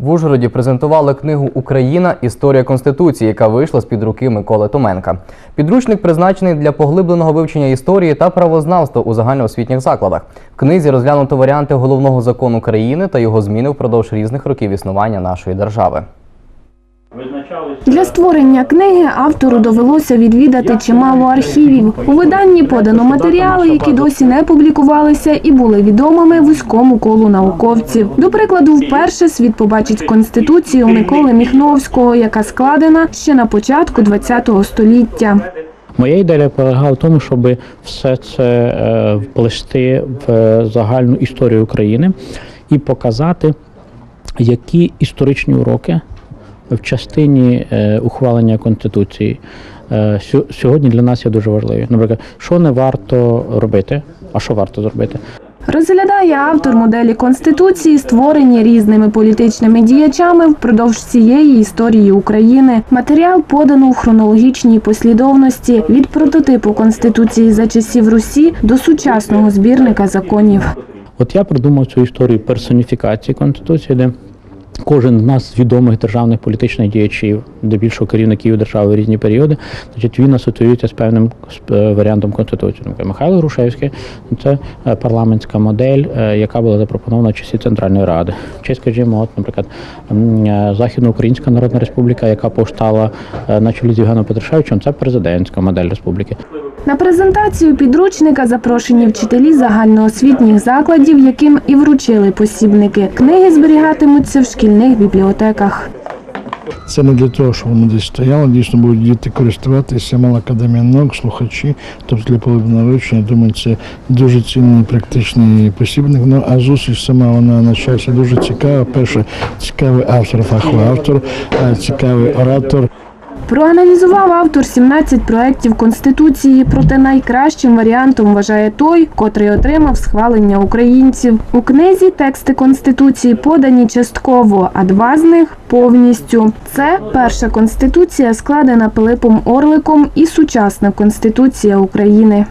В Ужгороді презентували книгу Україна. Історія Конституції, яка вийшла з під руки Миколи Томенка. Підручник призначений для поглибленого вивчення історії та правознавства у загальноосвітніх закладах. В книзі розглянуто варіанти головного закону країни та його зміни впродовж різних років існування нашої держави. Для створення книги автору довелося відвідати чимало архівів. У виданні подано матеріали, які досі не публікувалися і були відомими вузькому колу науковців. До прикладу, вперше світ побачить конституцію Миколи Міхновського, яка складена ще на початку ХХ століття. Моя ідея полягала в тому, щоб все це е, вплести в загальну історію України і показати, які історичні уроки в частині е, ухвалення Конституції е, сьогодні для нас є дуже важливі. Наприклад, що не варто робити, а що варто зробити. Розглядає автор моделі конституції, створені різними політичними діячами впродовж всієї історії України. Матеріал подано у хронологічній послідовності від прототипу конституції за часів Русі до сучасного збірника законів. От я придумав цю історію персоніфікації Конституції, де кожен з нас відомих державних політичних діячів, здебільшого керівників держави в різні періоди, значить він асоціюється з певним е, варіантом Конституції. Михайло Грушевський це е, парламентська модель, е, яка була запропонована в часі Центральної Ради. Чи, скажімо, от, наприклад, Західноукраїнська Народна Республіка, яка повстала на чолі з Євгеном Петрушевичем, це президентська модель республіки. На презентацію підручника запрошені вчителі загальноосвітніх закладів, яким і вручили посібники. Книги зберігатимуться в шкільних бібліотеках. Це не для того, щоб воно десь стояло. Дійсно будуть діти користуватися, мала академія наук, слухачі, тобто для половинного вивчення. Думаю, це дуже цінний практичний посібник. Ну а зустріч сама вона на дуже цікава. Перше, цікавий автор, фаховий автор, цікавий оратор. Проаналізував автор 17 проєктів Конституції, проте найкращим варіантом вважає той, котрий отримав схвалення українців. У книзі тексти Конституції подані частково, а два з них повністю. Це перша конституція, складена Пилипом Орликом, і сучасна Конституція України.